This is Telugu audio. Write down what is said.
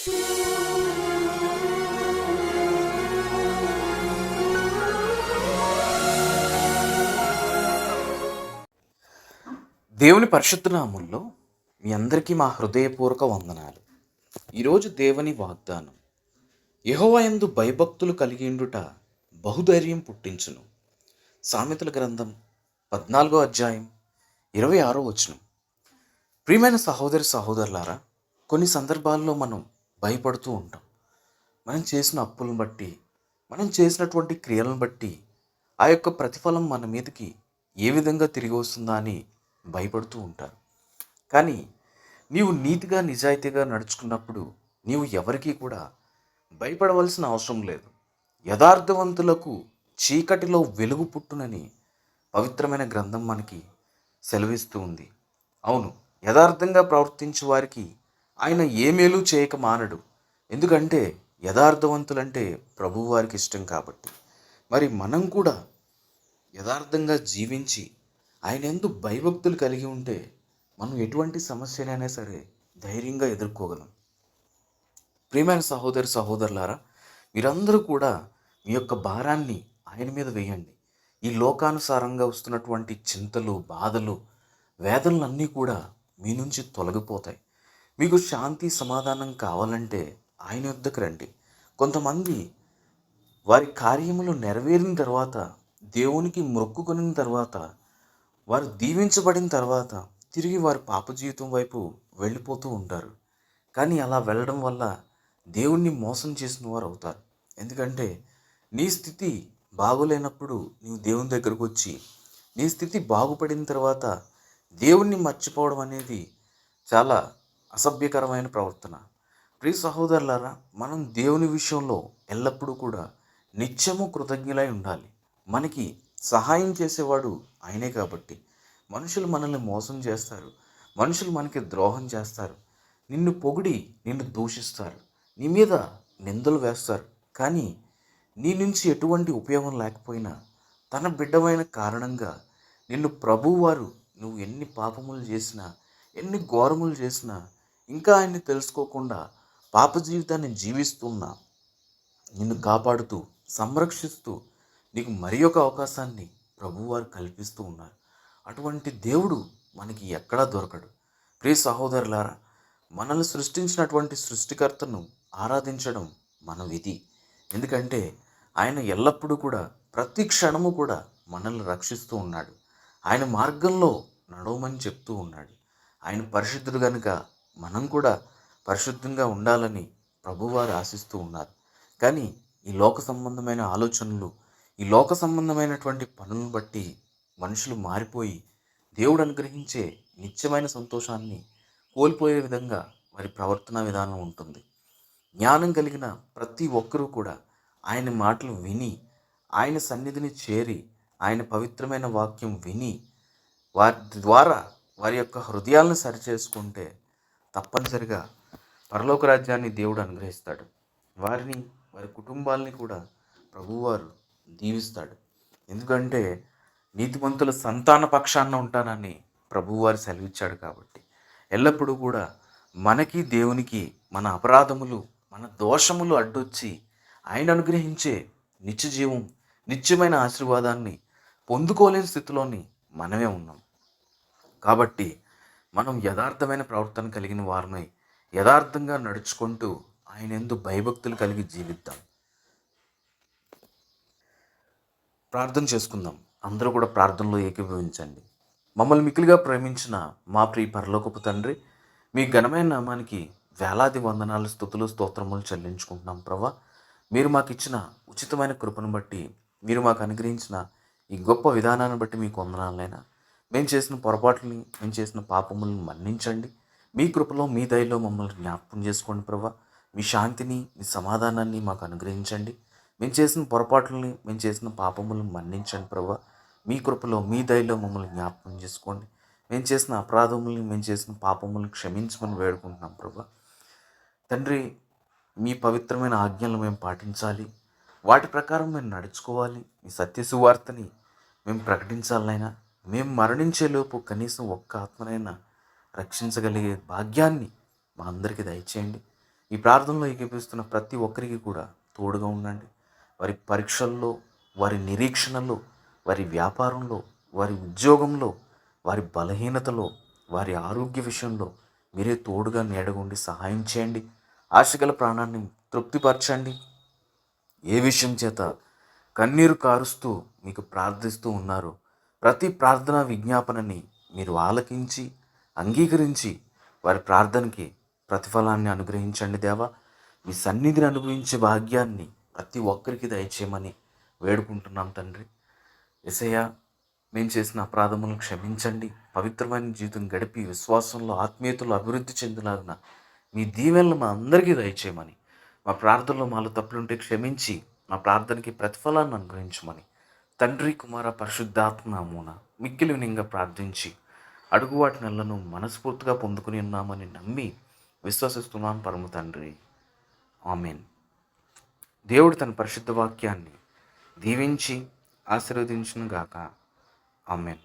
దేవుని పరిశుద్ధ మీ అందరికీ మా హృదయపూర్వక వందనాలు. ఈరోజు దేవుని వాగ్దానం యహోవయందు భయభక్తులు కలిగిండుట బహుధైర్యం పుట్టించును. సామెతల గ్రంథం పద్నాలుగో అధ్యాయం ఇరవై ఆరో వచనం. ప్రియమైన సహోదరి సహోదరులారా కొన్ని సందర్భాల్లో మనం భయపడుతూ ఉంటాం. మనం చేసిన అప్పులను బట్టి మనం చేసినటువంటి క్రియలను బట్టి ఆ యొక్క ప్రతిఫలం మన మీదకి ఏ విధంగా తిరిగి వస్తుందా అని భయపడుతూ ఉంటారు. కానీ నీవు నీతిగా నిజాయితీగా నడుచుకున్నప్పుడు నీవు ఎవరికీ కూడా భయపడవలసిన అవసరం లేదు. యథార్థవంతులకు చీకటిలో వెలుగు పుట్టునని పవిత్రమైన గ్రంథం మనకి సెలవిస్తూ ఉంది. అవును యథార్థంగా ప్రవర్తించే వారికి ఆయన ఏ మేలు చేయక మానడు. ఎందుకంటే యథార్థవంతులంటే ప్రభువారికి ఇష్టం కాబట్టి. మరి మనం కూడా యథార్థంగా జీవించి ఆయన ఎందు భయభక్తులు కలిగి ఉంటే మనం ఎటువంటి సమస్యనైనా సరే ధైర్యంగా ఎదుర్కోగలం. ప్రియమైన సహోదరి సహోదరులారా మీరందరూ కూడా మీ యొక్క భారాన్ని ఆయన మీద వేయండి. ఈ లోకానుసారంగా వస్తున్నటువంటి చింతలు బాధలు వేదనలన్నీ కూడా మీ నుంచి తొలగిపోతాయి. మీకు శాంతి సమాధానం కావాలంటే ఆయన వద్దకు రండి. కొంతమంది వారి కార్యములు నెరవేరిన తర్వాత దేవునికి మొక్కుకొనిన తర్వాత వారు దీవించబడిన తర్వాత తిరిగి వారి పాప జీవితం వైపు వెళ్ళిపోతూ ఉంటారు. కానీ అలా వెళ్ళడం వల్ల దేవుణ్ణి మోసం చేసిన వారు అవుతారు. ఎందుకంటే నీ స్థితి బాగోలేనప్పుడు నీవు దేవుని దగ్గరకు వచ్చి నీ స్థితి బాగుపడిన తర్వాత దేవుణ్ణి మర్చిపోవడం అనేది చాలా అసభ్యకరమైన ప్రవర్తన. ప్రియ సహోదరులారా మనం దేవుని విషయంలో ఎల్లప్పుడూ కూడా నిత్యము కృతజ్ఞులై ఉండాలి. మనకి సహాయం చేసేవాడు ఆయనే కాబట్టి. మనుషులు మనల్ని మోసం చేస్తారు. మనుషులు మనకి ద్రోహం చేస్తారు. నిన్ను పొగిడి నిన్ను దూషిస్తారు. నీ మీద నిందలు వేస్తారు. కానీ నీ నుంచి ఎటువంటి ఉపయోగం లేకపోయినా తన బిడ్డమైన కారణంగా నిన్ను ప్రభువారు నువ్వు ఎన్ని పాపములు చేసినా ఎన్ని ఘోరములు చేసినా ఇంకా ఆయన్ని తెలుసుకోకుండా పాప జీవితాన్ని జీవిస్తున్నా నిన్ను కాపాడుతూ సంరక్షిస్తూ నీకు మరి ఒక అవకాశాన్ని ప్రభువారు కల్పిస్తూ ఉన్నారు. అటువంటి దేవుడు మనకి ఎక్కడా దొరకడు. ప్రియ సహోదరులారా మనల్ని సృష్టించినటువంటి సృష్టికర్తను ఆరాధించడం మన విధి. ఎందుకంటే ఆయన ఎల్లప్పుడూ కూడా ప్రతి క్షణము కూడా మనల్ని రక్షిస్తూ ఉన్నాడు. ఆయన మార్గంలో నడవమని చెప్తూ ఉన్నాడు. ఆయన పరిశుద్ధుడు కనుక మనం కూడా పరిశుద్ధంగా ఉండాలని ప్రభువారు ఆశిస్తూ ఉన్నారు. కానీ ఈ లోక సంబంధమైన ఆలోచనలు ఈ లోక సంబంధమైనటువంటి పనులను బట్టి మనుషులు మారిపోయి దేవుడు అనుగ్రహించే నిత్యమైన సంతోషాన్ని కోల్పోయే విధంగా వారి ప్రవర్తన విధానం ఉంటుంది. జ్ఞానం కలిగిన ప్రతి ఒక్కరూ కూడా ఆయన మాటలు విని ఆయన సన్నిధిని చేరి ఆయన పవిత్రమైన వాక్యం విని వారి ద్వారా వారి యొక్క హృదయాలను సరిచేసుకుంటే తప్పనిసరిగా పరలోక రాజ్యాన్ని దేవుడు అనుగ్రహిస్తాడు. వారిని వారి కుటుంబాలని కూడా ప్రభువారు దీవిస్తాడు. ఎందుకంటే నీతిమంతుల సంతాన పక్షాన ఉంటానని ప్రభువారు సెలవిచ్చాడు కాబట్టి. ఎల్లప్పుడూ కూడా మనకి దేవునికి మన అపరాధములు మన దోషములు అడ్డొచ్చి ఆయన అనుగ్రహించే నిత్య జీవం నిత్యమైన ఆశీర్వాదాన్ని పొందుకోలేని స్థితిలోని మనమే ఉన్నాం. కాబట్టి మనం యథార్థమైన ప్రవర్తన కలిగిన వారిని యథార్థంగా నడుచుకుంటూ ఆయన ఎందు భయభక్తులు కలిగి జీవిద్దాం. ప్రార్థన చేసుకుందాం. అందరూ కూడా ప్రార్థనలో ఏకీభవించండి. మమ్మల్ని మిక్కిలిగా ప్రేమించిన మా ప్రియ పరలోకపు తండ్రి మీ ఘనమైన నామానికి వేలాది వందనాలు స్థుతులు స్తోత్రములు చెల్లించుకుంటున్నాం ప్రభా. మీరు మాకు ఇచ్చిన ఉచితమైన కృపను బట్టి మీరు మాకు అనుగ్రహించిన ఈ గొప్ప విధానాన్ని బట్టి మీకు వందనాలైనా మేము చేసిన పొరపాట్లని మేము చేసిన పాపములను మన్నించండి. మీ కృపలో మీ దయలో మమ్మల్ని జ్ఞాపకం చేసుకోండి ప్రభా. మీ శాంతిని మీ సమాధానాన్ని మాకు అనుగ్రహించండి. మేము చేసిన పొరపాట్లని మేము చేసిన పాపములను మన్నించండి ప్రభా. మీ కృపలో మీ దయలో మమ్మల్ని జ్ఞాపకం చేసుకోండి. మేము చేసిన అపరాధముల్ని మేము చేసిన పాపములను క్షమించమని వేడుకుంటున్నాం ప్రభా. తండ్రి మీ పవిత్రమైన ఆజ్ఞలను మేము పాటించాలి. వాటి ప్రకారం మేము నడుచుకోవాలి. మీ సత్య సువార్తని మేము ప్రకటించాలైనా మేము మరణించేలోపు కనీసం ఒక్క ఆత్మనైనా రక్షించగలిగే భాగ్యాన్ని మా అందరికీ దయచేయండి. ఈ ప్రార్థనలో ఏకీపిస్తున్న ప్రతి ఒక్కరికి కూడా తోడుగా ఉండండి. వారి పరీక్షల్లో వారి నిరీక్షణలో వారి వ్యాపారంలో వారి ఉద్యోగంలో వారి బలహీనతలో వారి ఆరోగ్య విషయంలో మీరే తోడుగా నీడగుండి సహాయం చేయండి. ఆశగల ప్రాణాన్ని తృప్తిపరచండి. ఏ విషయం చేత కన్నీరు కారుస్తూ మీకు ప్రార్థిస్తూ ఉన్నారో ప్రతి ప్రార్థన విజ్ఞాపనని మీరు ఆలకించి అంగీకరించి వారి ప్రార్థనకి ప్రతిఫలాన్ని అనుగ్రహించండి దేవా. మీ సన్నిధిని అనుభవించే భాగ్యాన్ని ప్రతి ఒక్కరికి దయచేయమని వేడుకుంటున్నాం తండ్రి. ఎసయ్య మేము చేసిన అపరాధములను క్షమించండి. పవిత్రమైన జీవితం గడిపి విశ్వాసంలో ఆత్మీయతలు అభివృద్ధి చెందినాగిన మీ దీవెనలు మా అందరికీ దయచేయమని మా ప్రార్థనలో మాలో తప్పులుంటే క్షమించి మా ప్రార్థనకి ప్రతిఫలాన్ని అనుగ్రహించమని తండ్రి కుమార పరిశుద్ధాత్మ నామూన. ప్రార్థించి అడుగువాటి నెలను మనస్ఫూర్తిగా పొందుకుని ఉన్నామని నమ్మి విశ్వసిస్తున్నాను పరమ తండ్రి. ఆమెన్. దేవుడు తన పరిశుద్ధ వాక్యాన్ని దీవించి ఆశీర్వదించును గాక ఆమెన్.